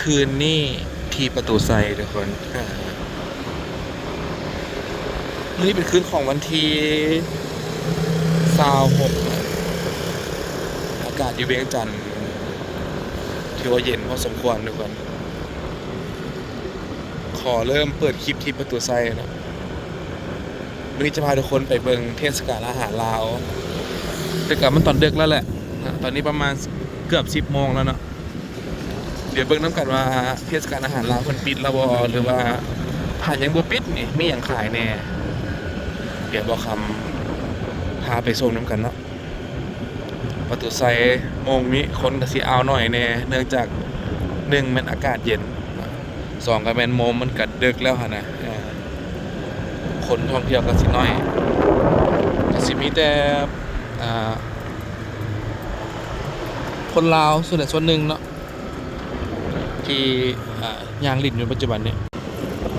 คืนนี่ที่ประตูไซทุกคนนี่เป็นคืนของวันที่สาวหกอากาศอยู่เวียงจันทร์ถือว่าเย็นพอสมควรทุกคนขอเริ่มเปิดคลิปที่ประตูไซนะวันนี้จะพาทุกคนไปเบิงเทศกาลอาหารลาวแต่กลับมันตอนเดึกแล้วแหละนะตอนนี้ประมาณเกือบสิบโมงแล้วเนาะ เดี๋ยวเบิ่งน้ำกันว่าเทศกาลอาหารลาวเพิ่นปิดแล้วบ่หรือว่าผ่านยังบ่ปิดนี่มีหยังขายแน่เดี๋ยวบ่คำพาไปส่งน้ำกันเนาะประตูไซโมงนี้คนกสิเอาหน่อยแน่เนื่องจากหนึ่งมันอากาศเย็นสองก็แม่นโมมันก็ดึกแล้วหั่นะคนท่องเที่ยวก็สิน้อยกสิมีแต่คนลาวส่วนใหญ่ส่วนหนึ่งเนาะ ที่อ่ายางลินอยู่ปัจจุบันเนี่ย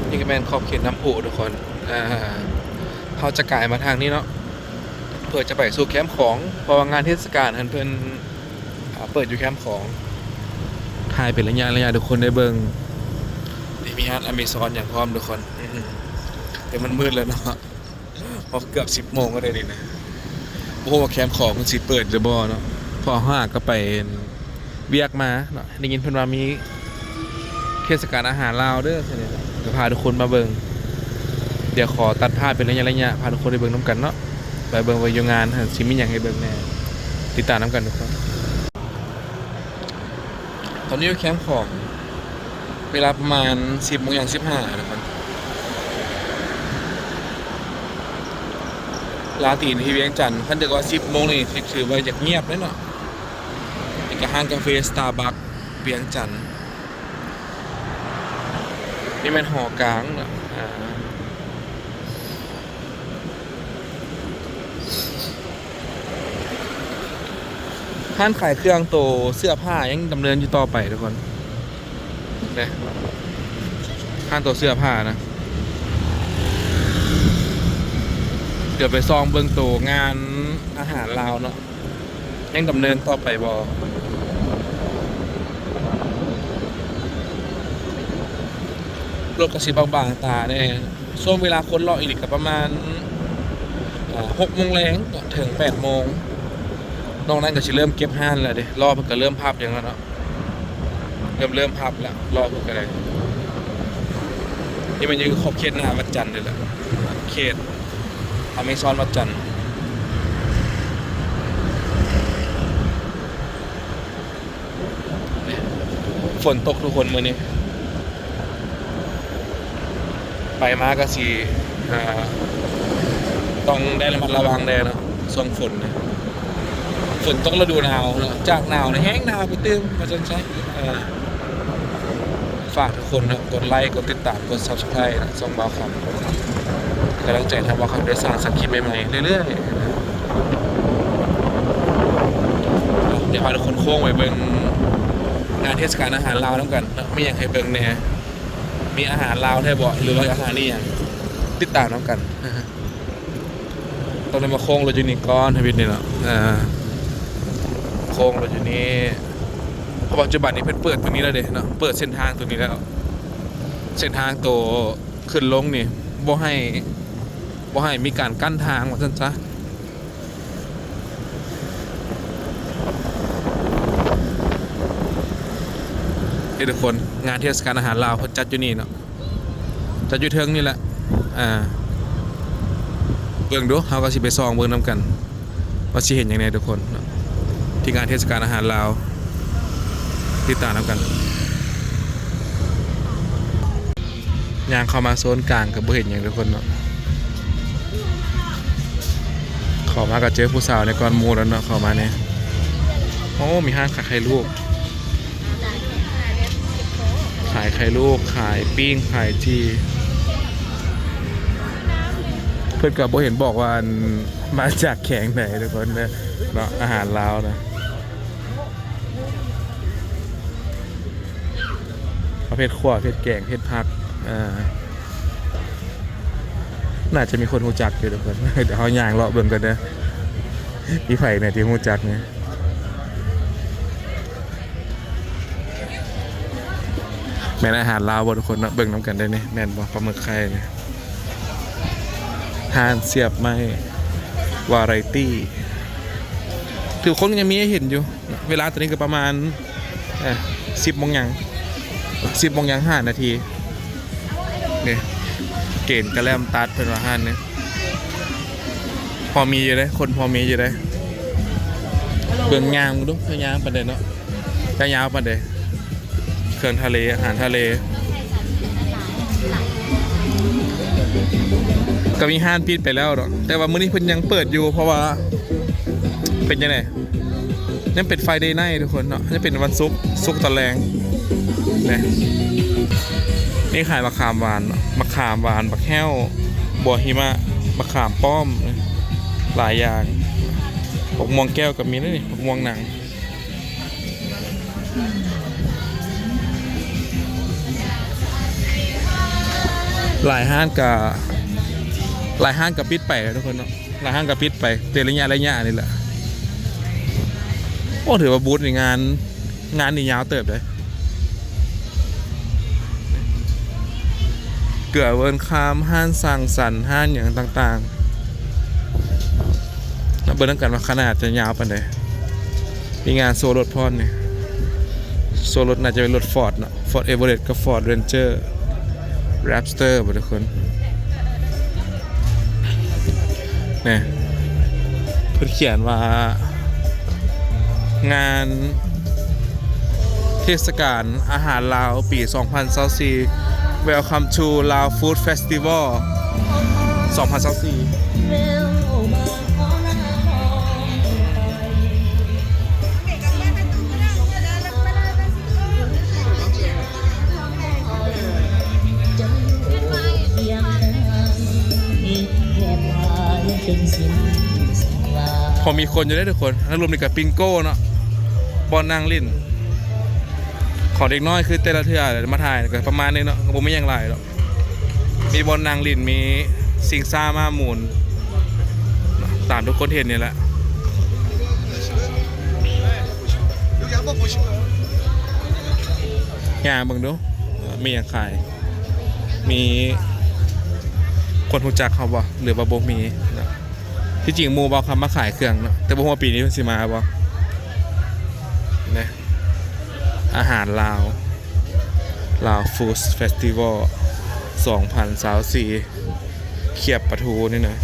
นี่ก็เป็นขอบเขตน้ำพุทุกคนอ่าเขาจะกลายมาทางนี้เนาะเพื่อจะไปสู่แคมป์ของเพราะว่างานเทศกาลอันเพิ่นอ่าเปิดอยู่แคมป์ของถ่ายเป็นระยะระยะทุกคนได้เบิ่งนี่มีฮานอเมซอนอย่างพร้อมทุกคนอื้อหือแต่มันมืดแล้วเนาะพอเกือบสิบโมงก็ได้ดินะโอ้โหว่าแคมป์ของมันสิเปิดหรือบ่เนาะพอห้าก็ไปเวียกมาเนาะได้ยินเพิ่นว่ามีเท ศกาลอาหารลาวเด้อซั่นนี่เนาะจะพาทุกคนมาเบิงเดี๋ยวขอตัดภาพเป็นระยะระยะพาทุกคนไปเบิงน้ำกันเนาะไปเบิงว่าอยู่งานหั่นสิมีหยังให้เบิงแน่ติดตามน้ำกันทุกคนตอนนี้อยู่แคมป์ของเวลาประมาณ10โมงอย่าง15ทุกคนลาตีนที่เวียงจันทน์คันเด็กว่า10โมงนี่ถือว่าจะเงียบเลยเนาะนี่ก็ห้างกาแฟสตาร์บัคเวียงจันทน์ นี่มันหอกลางเนะอ่าห้านขายเครื่องโตเสื้อผ้ายังดำเนินอยู่ต่อไปทุกคนเนี่ยห้านโตเสื้อผ้านะ เดี๋ยวไปซองเบิ่งโตงานอาหารลาวเนาะยังดำเนินต่อไปบอ รถกระสิบบางๆตาเนี่ยช่วงเวลาคนรออีกกับประมาณหกโมงแรงถึงแปดโมงนอกนั้นก็จะเริ่มเก็บห้านแล้วเด้รอเพิ่นก็เริ่มพับอย่างนั้นเนาะเริ่มเริ่มพับแล้วรอเพิ่นก็ได้นี่มันยังขอบเขตหน้าวัดจันทร์เลยแหละเขตอเมซอนวัดจันทร์ฝนตกทุกคนมือนี้ ไปมาก็สี่ต้องได้ระมัดระวังเลยนะช่วงฝนนี่ยฝนต้องฤดูหนาวนะจากหนาวนี่ยแห้งหนาวไปเติมมาจนใช้ฝากทุกคนนะกดไลค์กดติดตามกด subscribe นะส่งบ่าวคำกำลังใจทำบ่าวคำได้สร้างสคริปใหม่ๆเรื่อยๆเดี๋ยวพาทุกคนโค้งไปเบิ่งงานเทศกาลอาหารลาวน้ำกันไม่อยากให้เบิ่งแหน่ มีอาหารลาวแท้บ่หรือว่าอาหารนี่อย่างติดตามน้ำกันตอนนี้มาโค้งรถยูนิก้อนทวิตนี่เนาะอ่าโค้งรถยูนี่เพราะปัจจุบันนี้เพิ่นเปิดตรงนี้แล้วเด้เนาะเปิดเส้นทางตรงนี้แล้ว เส้นทางตัวขึ้นลงนี่บ่ให้บ่ให้มีการกั้นทางว่าซั่นซะ นี่ทุกคนงานเทศกาลอาหารลาวเพิ่นจัดอยู่นี่เนาะจัดอยู่เทิงนี่แหละอ่าเบิ่งดูเฮาก็สิไปซองเบิ่งนํกันว่าสิเห็นยังไงทุกคนที่งานเทศกาลอาหารลาวติดตามนํกันยางเข้ามาโซนกลางก็บ่เห็นหยังทุกคนเนาะเข้ามาก็เจอผู้สาวในก่อนมูแล้วเนาะเข้ามาเนี่ยโอ้มีห้างขายไข่ลูกายไข่ลูก ขายปิ้ง ขายจี เพื่อนกับโบเห็นบอกว่ามาจากแขงไหนทุกคนนี่ยเนาะอาหารลาวนะประเภทขวประเภทแกงประเภทผักอ่าน่าจะมีคนหูจักอยู่ทุกคนเดี๋ยวเขาย่างเลาะเบิ่งกันนะพี่ไผ่เนี่ยที่หูจักเนี่ย แม่นอาหารลาวบ่ทุกคนเนาะเบิ่งน้ำกันได้นี่แม่นบ่ปลาหมึกไข่เนี่ยหานเสียบไม้วาไรตี้ถือคนยังมีให้เห็นอยู่ เวลาตอนนี้ก็ประมาณสิบโมงยังสิบโมงยังห้านาทีเนี่ยเกณฑ์กระแลมตัดเป็นว่าห้านเนี่ยพอมีอยู่เลยคนพอมีอยู่เลยเบิ่งยางมึงดูเบิ่งยางประเด็นเนาะจะยาวประเด็น เครื่องทะเลอาหารทะเล ก็มีห้านปิดไปแล้วเนาะแต่ว่ามื้อนี้เพิ่นยังเปิดอยู่เพราะว่า เป็นยังไงยังเป็นไฟเดย์ไนทุกคนเนาะยังเป็นวันศุกร์ศุกตอนแรงนะนี่ขายมะขามหวานมะขามหวานมะแห้วบัวหิมะมะขามป้อม หลายอย่างบกมวงแก้วกับมีนี่บกมวงหนัง หลายห้างกับหลายห้างกับปิดไปทุกคนเนาะหลายห้างกับปิดไปเตระยะระยะนี่แหละโอ้ถือว่าบูธในงานงานนี่ยาวเติบเลยเกือเวิร์นคามห้านสั่งสรรห้านอย่างต่างๆแล้วเบิร์นกันว่าขนาดจะยาวปานใดมีงานโซลรถพอนเนี่ยโซลรถน่าจะเป็นรถฟอร์ดเนาะฟอร์ดเอเวอเรสต์กับฟอร์ดเรนเจอร์ แรปสเตอร์ทุกคนเนี่ยเพื่อเขียนว่า งานเทศกาลอาหารลาวปี 2024 Welcome to Lao Food Festival 2024 พอมีคนอยู่ได้ทุกคนแล้วรวมกับปิงโก้เนาะบอลนางลินของเด็กน้อยคือแต่ละเทือเดี๋ยวมาถ่ายก็ประมาณนี้เนาะผมไม่ยังไรหรอกมีบอลนางลินมีสิงซ่ามาหมุนตามทุกคนเห็นนี่แหละงานบังดูมีอย่างขายมีคนรู้จักเขาบ่หรือว่าบ่มีนะ ที่จริงมูบอกคำมาขายเครื่องเนอะแต่บ่ฮู้ว่าปีนี้มันสิมาบ่นะอาหารลาวลาวฟู้ดเฟสติวัล2024เขียบปลาทูนี่นะ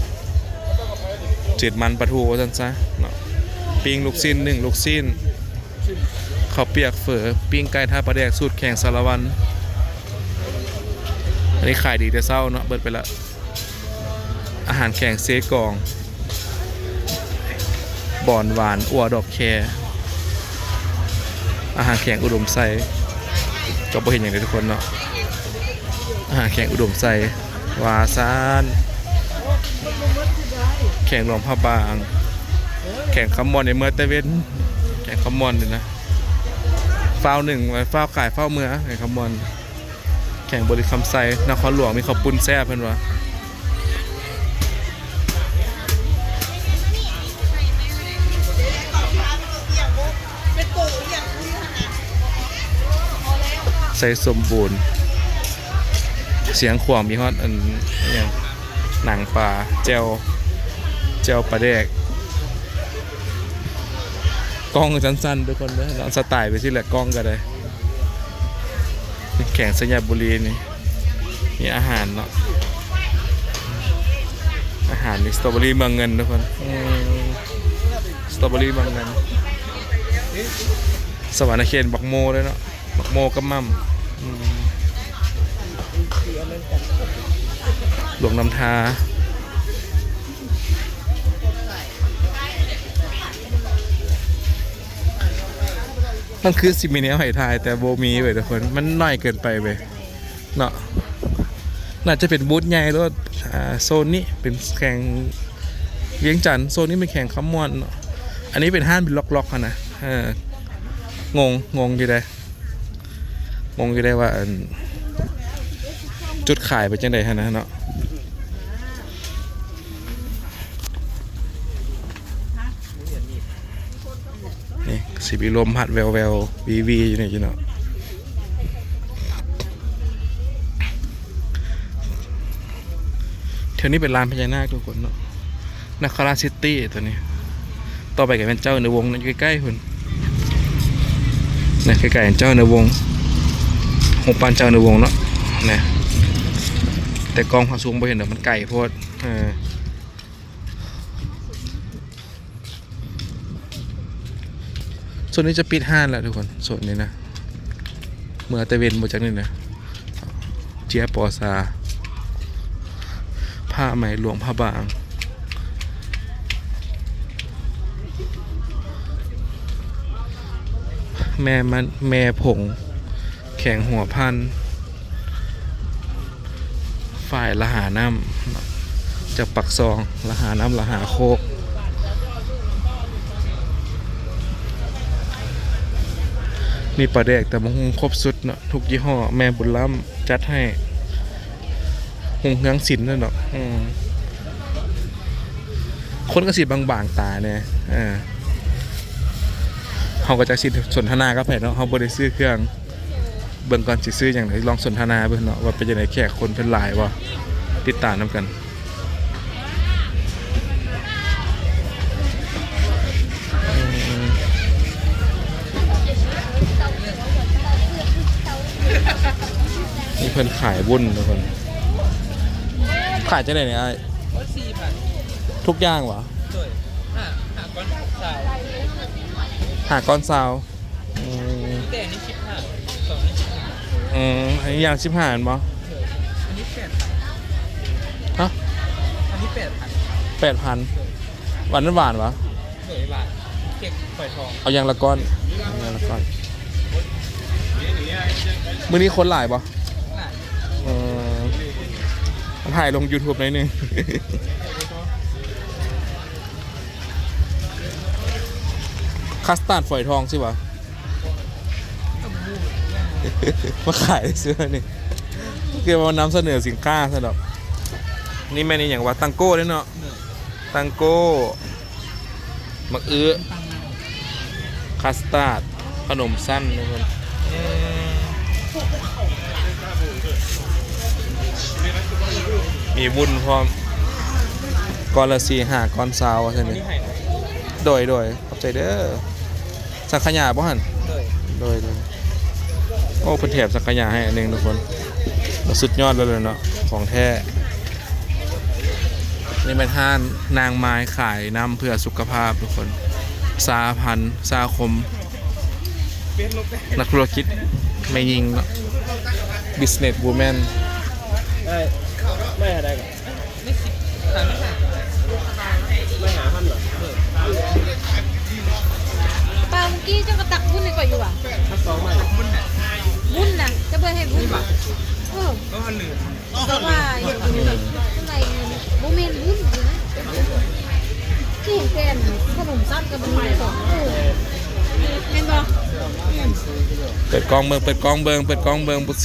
จืดมันปลาทูว่าซั่นซะเนาะปิ้งลูกชิ้นหนึ่งลูกชิ้นข้าวเปียกเฝอปิ้งไก่ท่าปลาแดกสูตรแข่งสารวัน อันนี้ขายดีแต่เศร้าเนาะเบิดไปละอาหารแข่งเซกอง บอนหวานอัวดอกแครอาหารแข่งอุดมไซก็บ่เห็นอย่างเดียวทุกคนเนาะอาหารแข่งอุดมไซวาซานแข่งหลวงพระบาง แข่งคำมอนในเมื่อตเวนแข่งคำมอนเลยนะฟาวหนึ่งไว้ฟาวขายฟาวเมือแข่งคำมอน แข่งบริคำไซนครหลวงมีขอบปุ้นแซ่บเพื่อนวะ ใส่สมบูรณ์ เสียงขวางมีฮอตอันอย่างหนังปลาเจลเจลปลาแดกกล้องสั้นๆทุกคนนะลองสไตล์ไปสิแหละกล้องก็ได้นี่แข่งสัญญาบุรีนี่มีอาหารเนาะอาหารนี่สตรอเบอรี่เมืองเงินทุกคนสตรอเบอรี่เมืองเงินสวรรค์เขตบักโมเลยเนาะ บักโมกับมั่มหลวงน้ำทามันคือซิมิเนียไหทาย แต่โบมีเว้ทุกคน มันน้อยเกินไปเว้เนาะน่าจะเป็นบูธใหญ่แล้วอ่าโซนนี้เป็นแข่งเวียงจันทร์โซนนี้เป็นแข่งขมวนเนอันนี้เป็นห้านเป็นล็อกๆอะนะเอองงงงอยู่ได้ มองก็ได้ว่าจุดขายไปจังไดฮะนะเนาะนี่สีบีลมหัดแววแวววีวีอยู่นี่จีเนาะแถานี้เป็นลานพญานาคทุกคนเนาะนคราซิตี้ตัวนี้ ต่อไปกับเป็นเจ้าในวงนั่นใกล้ๆคุณนะใกล้ๆเจ้าในวง หงปานเจ้าในวงเนาะนะแต่กองความสูงไปเห็นเดี๋ยวมันไกลโพดเออส่วนนี้จะปิดห้านแล้วทุกคนส่วนนี้นะเมื่อตะเวนมาจากนี่นะเจียปอซาผ้าไหมหลวงผ้าบางแม่มันแม่ผง ข็งหัวพัน ฝ่ายละหาน้ำจากปักซองละหาน้ำละหาโคกมีปลาแดกแต่บางหงครบสุดเนาะทุกยี่ห้อ แม่บุญล้ำจัดให้หงเฮืองศิลป์นั่นหรอกคนก็สิบางๆตาเนี่ยอ่าเขาก็จะสิสนทนากับแผนเนาะเขาบริซื้อเครื่อง เบิ่งก่อนสิซื้ออย่างไรลองสนทนาเบิ่งเนาะว่าเป็นยังไงแขกคนเป็นหลายบ่ติดตามนํกันมนี่เพิ่นขายวุ้นทุกคนขายจะไหนเนี่ยไอ้สี่พันทุกอย่างวะหาหาก้อนสาวหาก้อนซาวแต่นนี้ชิปห้าสองนนี้ชิ อืมอันนี้ยางชิบหานบ่อันนี้แปดพันฮะอันนี้แปดพันแปดพันหวานนั้นหวานวะเหนื่อยบาทเก็บฝอยทองเอายางละก้อนเอายางละก้อนมื้อนี้คนหลายบ่หลายเออถ่ายลง YouTube หน่อยหนึง คัสตาร์ดฝอยทองสิวะ มาขายเสื้อนี่เกี่ยวมานำเสนอสินค้าซะดอกนี่แม่นี่อย่างว่าตังโก้ด้วยเนาะตังโก้มักอื้อคัสตาร์ดขนมสั้นทุกคนอืมมีวุ้นพร้อมก้อนละสี่หาก้อนซาวใช่ไหมอันนี้โดยโดยขอบใจเด้อสังขยาบ่หันโดยโดย โอ้เพิ่นแถมสังขยาให้อันหนึงทุกคน สุดยอดเลยเลยเนาะของแท้ นี่เป็นห้านนางไม้ขายน้ำเพื่อสุขภาพทุกคนสาพันธ์สาคม นักธุรกิจไม่ยิงเนาะ business woman ได้ไม่อะไรก่อนไม่หาพันหรอปลาเมื่อกี้เจ้ากระตักบุญดีกว่าอยู่อะสองใหม่น บุญนะจะเปิดให้บุญเออก็พันหนึ่งแต่ว่าอย่างนี้ข้างในโมเมนบุญอยู่นะที่เห็นแกนขนมสั้นกับมันมีสองเออเห็นบ่เปิดกล้องเบิงเปิดกล้องเบิงเปิดกล้องเบิงปุ๊บ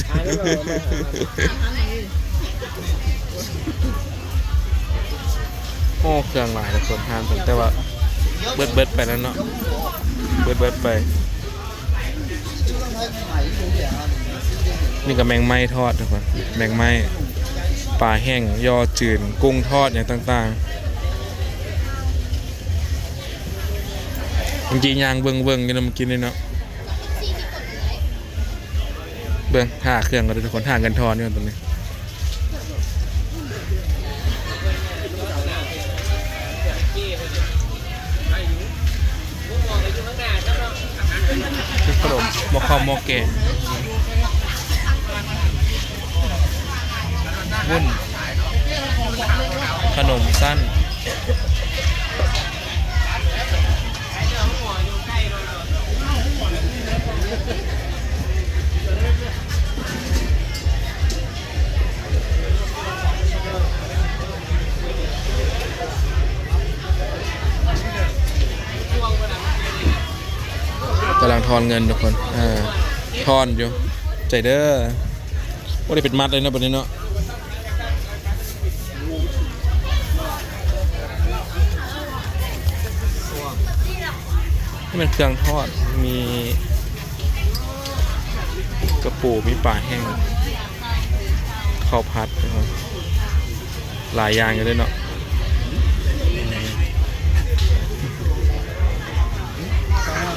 โอ้เครื่องหลายทุกคนห้ามผมแต่ว่าเบิดเบิดไปแล้วเนาะเบิดเบิดไป นี่ก็แมงไม้ทอดทุกคนแมงไม้ปลาแห้งยอจืดกุ้งทอดอย่างต่างๆจริงๆยางเบิงเบิงกันมากินเลยเนาะเบิงหาเครื่องก็ได้ทุกคนหาเงินทอนนี่ตรงนี้ขนม มอคอมโมอเกะวุ้นขนมสั้น กำลังทอนเงินทุกคนอ่าทอนอยู่ใจเด้อว่าได้เป็นมัดเลยนะบนนี้เนาะนี่เป็นเครื่องทอดมีกระปูมีปลาแห้งข้าวผัดนะครับหลายอย่างอยู่เลยเนาะ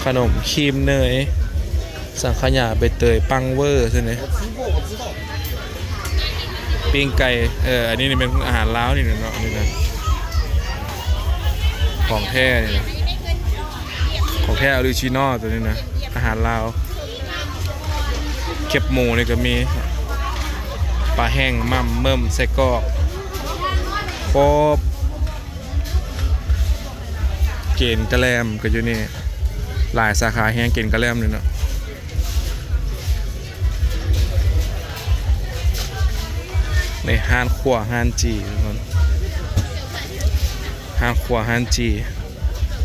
ขนมครีมเนย สังขยาใบเตยปังเวอร์ใช่ไหมปิ้งไก่เอออันนี้นี่เป็นอาหารล้าวนี่เนาะอันนี่นะของแท้นี่นะของแท้ออริจินอลตัวนี้นะ อาหารลาวเก็บหมูนี่ก็มีปลาแห้งมั่มเมิ่มไส้กรอกครบเกณฑ์กระแลมก็อยู่นี่ หลายสาขาแห้งกณฑ์กระแลมเลยเนาะในห้านขวห้านจีทุกคนห้านขวห้านจี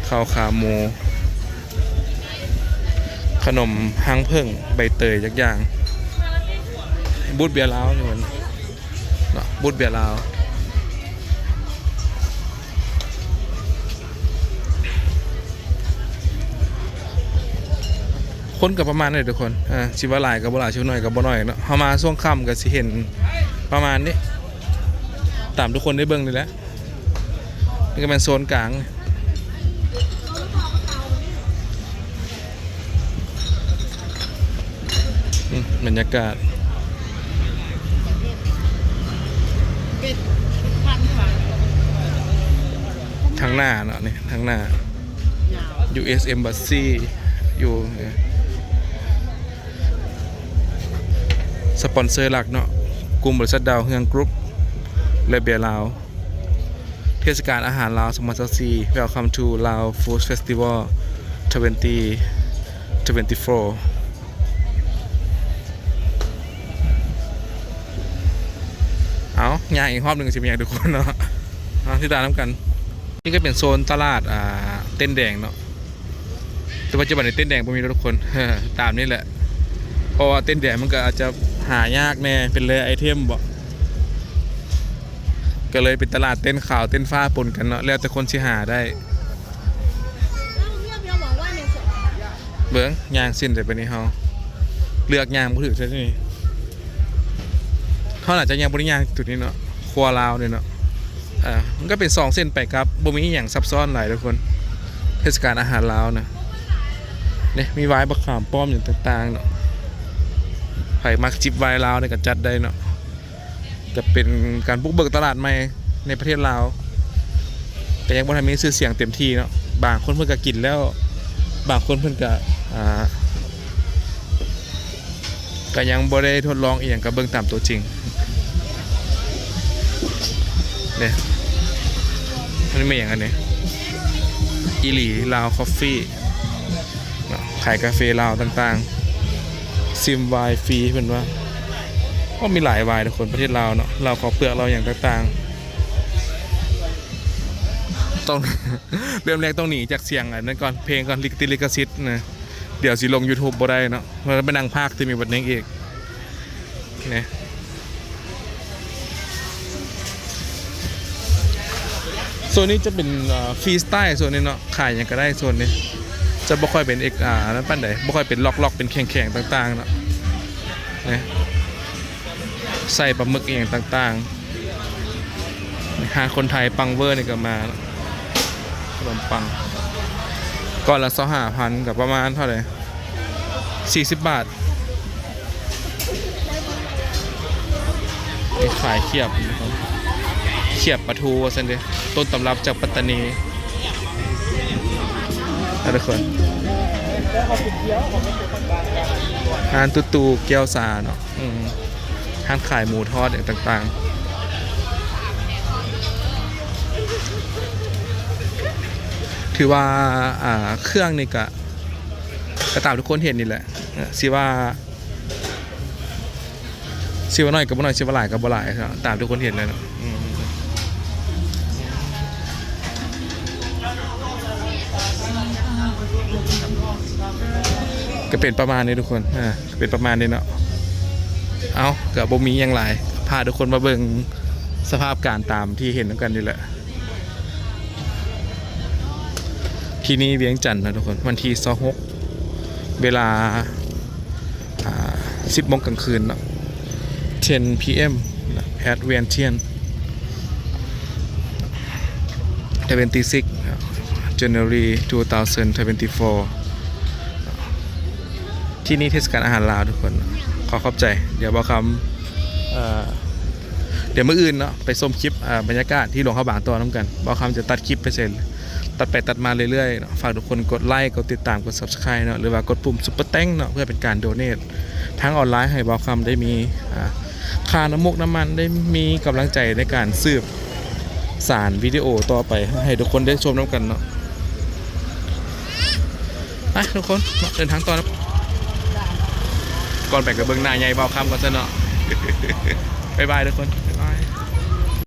ข้าวขาหมู ขนมฮังเพิ่งใบเตยยักอย่างบูดเบียร์ลาวนี่มันเนบูดเบียร์ลาว คนกับประมาณนี้ทุกคนอ่าชิวาหลายกับบ่หลายชิวหน่อยกับบ่หน่อยเนาะเฮามาช่วงค่ำก็สิเห็นประมาณนี้ตามทุกคนได้เบิ่งนี่แหละนี่ก็เป็นโซนกลางอืมบรรยากาศทางหน้าเนาะนี่ทางหน้า US Embassy อยู่ สปอนเซอร์หลักเนาะกลุ่มบริษัทดาวเฮืองกรุ๊ปและเบียร์ลาวเทศกาลอาหารลาว2024 Welcome to Lao Food Festival 2024เอาย่างอีกรอบหนึ่งสิมีอย่างทุกคนเนาะที่ตาน้ำกัน นี่ก็เป็นโซนตลาดอ่าเต้นแดงเนาะ แต่ปัจจุบันในเต้นแดงไม่มีแล้วทุกคน ตามนี่แหละ เพราะว่าเต้นแดงมันก็อาจจะ หายากแน่เป็นเลยไอเทมบอก็เลยเป็นตลาดเต้นขาวเต้นฟ้าปนกันเนาะแล้วแต่คนสิหาได้เบิ้งยางสิ้นแต่ไปนี้เฮาเลือกยางบ่ถือใช่ไหมเขาอาจจะยางบริยางจุดนี้เนาะครัวลาวเนี่ยเนาะอ่ามันก็เป็นสองเส้นไปครับบ่มีอหย่างซับซ้อนหลายทุกคน เทศกาลอาหารลาวนะเนี่ยมีไวน์บักขามป้อมอย่างต่างๆเนาะ ไผ่มักจิบไวน์ลาวเนี่ยก็จัดได้เนาะจะเป็นการบุกเบิกตลาดใหม่ในประเทศลาวแต่ยังบ่ทันมีชื่อเสียงเต็มที่เนาะบางคนเพิ่นก็กินแล้ว บางคนเพิ่นก็อ่าก็ยังบ่ได้ทดลองอีหยังกับเบิ่งตามตัวจริงเนี่ยมันไม่อย่างอันนี้อีหลีลาวคอฟฟี่ขายกาแฟลาวต่างๆ ซิมวน์ฟรีเพิ่นว่าก็มีหลายวน์ทุกคนประเทศลาวเนาะเราขอเปลือกเราอย่างต่างๆต้องเริ่มแรกต้องหนีจากเสียงอันนั้นก่อนเพลงก่อนลิขติลิขสิทธิ์นะเดี๋ยวสิลง YouTube บ่ได้เนาะมันเป็นนางภาคที่มีบทนี้อีกเนี่ยโซนนี้จะเป็นฟรีสไตล์โซนนี้เนาะขายอย่างก็ได้โซนนี้ จะบ่ค่อยเป็นเอกอ่านั้นปั้นใดบ่ค่อยเป็นล็อกๆเป็นแข็งๆต่างๆเนาะนี่ยใส่ปลาหมึกเองต่างๆหาคนไทยปังเวอร์นี่ก็มาขนมปังก้อนละสองห้าพันกับประมาณเท่าไหร่สี่สิบบาทขายเขียบเขียบปลาทูสันเดต้นตำรับจากปัตตานี ทุกคนฮานตูตูเกียวซาเนาะห้านขายหมูทอดอย่างต่างๆ ถือว่าอ่าเครื่องนี่ก็ก็ตามทุกคนเห็นนี่แหละสิว่าสิว่าน้อยกับบ่น้อยสิว่าหลายกับบ่หลายครับตามทุกคนเห็นเลยเนาะ ก็เป็นประมาณนี้ทุกคนอ่าเป็นประมาณนี้เนาะเอากับบ่มีหยังหลายพาทุกคนมาเบิ่งสภาพการตามที่เห็นกันนี่แหละ ที่นี่เวียงจันทร์นะทุกคน วันที่26เวลาอ่า10โมงกลางคืนเนาะ 10 p.m. at เวียนเทียน January 2024 ที่นี่เทศกาลอาหารลาวทุกคน ขอขอบใจ เดี๋ยวบอกคำเเดี๋ยวเมื่ออื่นเนาะไปส้มคลิปบรรยากาศที่หลวงข้าบางตัวน้ำกันบอกคำจะตัดคลิปไปเสร็จตัดไปตัดมาเรื่อยๆเนาะฝากทุกคนกดไลค์กดติดตามกด subscribe เนาะหรือว่ากดปุ่มซุปเปอร์แตงเนาะเพื่อเป็นการโดเนททั้งออนไลน์ให้บอกคำได้มีค่าน้ำมุกน้ำมันได้มีกำลังใจในการสืบสารวิดีโอต่อไปให้ทุกคนได้ชมน้ำกันเนาะไปทุกคนเนาะเดินทางต่อนะ ก่อนไปกับเบื้องหน้าใหญ่เบาคำก่อนซะเนาะบ๊ายบายทุกคน